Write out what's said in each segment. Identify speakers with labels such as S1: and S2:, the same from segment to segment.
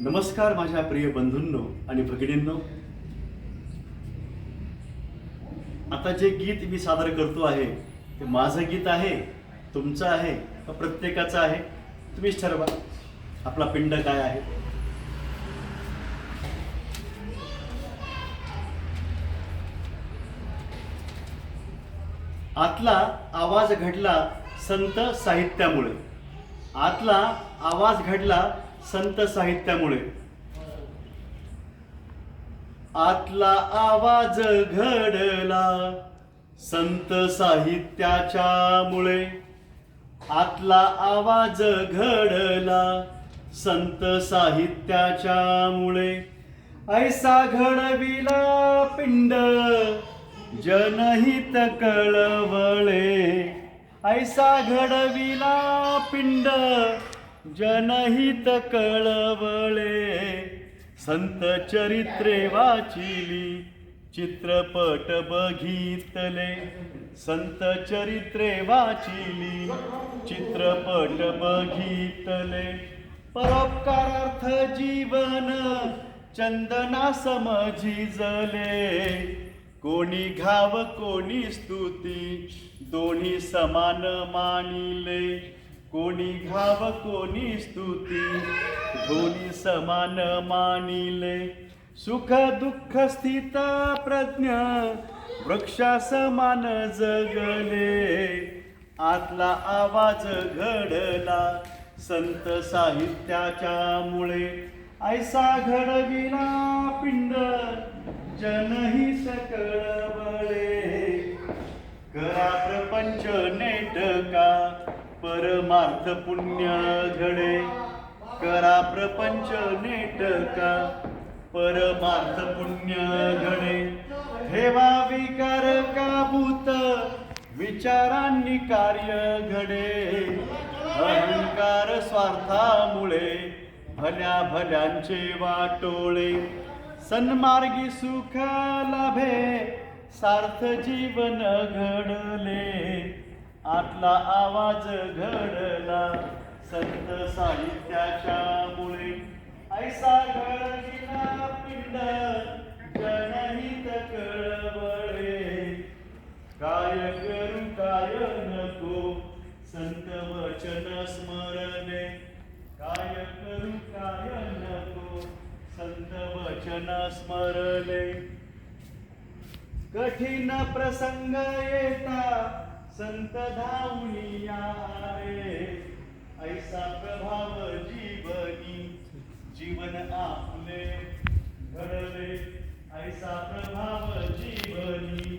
S1: नमस्कार माझ्या प्रिय बंधूंनो आणि भगिनींनो. आता जे गीत मी सादर करतो आहे ते माझं गीत आहे तुमचं आहे का प्रत्येकाचं आहे तुम्हीच ठरवा. आपला पिंड काय आहे? आतला आवाज घडला संत साहित्यामुळे. आतला आवाज घडला संत साहित्यामुळे. आतला आवाज घडला संत साहित्याच्या मुळे आतला आवाज घडला संत साहित्याच्या मुळे ऐसा घडविला पिंड जनहित कळवळे. ऐसा घडविला पिंड जनहित कळवळे संत चरित्रे वाचिली चित्रपट बघितले. संत चरित्रे वाचिली चित्रपट बघितले. परोपकारार्थ जीवन चंदना समझिजले कोणी घाव कोणी स्तुती दोन्ही समान मानिले. कोणी घाव कोणी स्तुती. धोनी समान मानिले. सुख दुःख स्थित प्रज्ञ. वृक्षा समान जगले. आतला आवाज घडला. संत साहित्याच्या मुळे. ऐसा घडविला पिंड. जनही सकळ परमार्थ पुण्य घडे करा प्रपंच नेटका परमार्थ पुण्य घडे ठेवा विकार काबूत विचारांनी कार्य घडे. अहंकार स्वार्थामुळे भल्या भल्यांचे वाटोळे. सन्मार्गी सुख लाभे सार्थ जीवन घडले. आतला आवाज घडला संत साहित्याच्या मुळे. ऐसा घडविला पिंड जनहित कळवळे. काय करू काय नको संत वचन स्मरणे. काय करू काय नको संत वचन स्मरणे. कठीण प्रसंग येता संत धावणी रे ऐसा प्रभाव जीवनी जीवन आपले घडले ऐसा प्रभाव जीवनी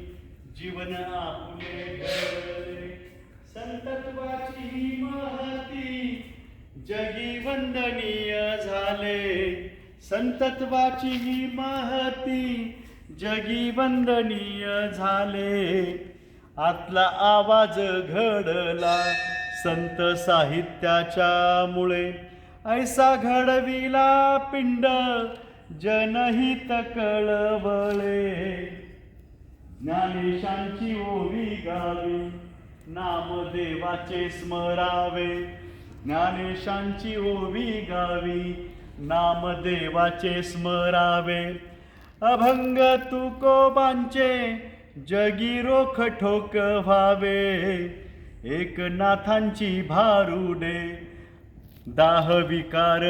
S1: जीवन आपले घडले संतत्वाची ही महती जगी वंदनीय झाले. संतत्वाची ही महती जगी वंदनीय झाले. आतला आवाज घडला. संत साहित्याच्या मुळे ऐसा घडविला पिंड जनहित कळवळे. ज्ञानेशांची ओवी गावी नामदेवाचे स्मरावे. ज्ञानेशांची ओवी गावी नामदेवाचे स्मरावे. अभंग तुकोबांचे जगी रोख ठोक व्हावे. एकनाथांची भारुडे. दाह विकार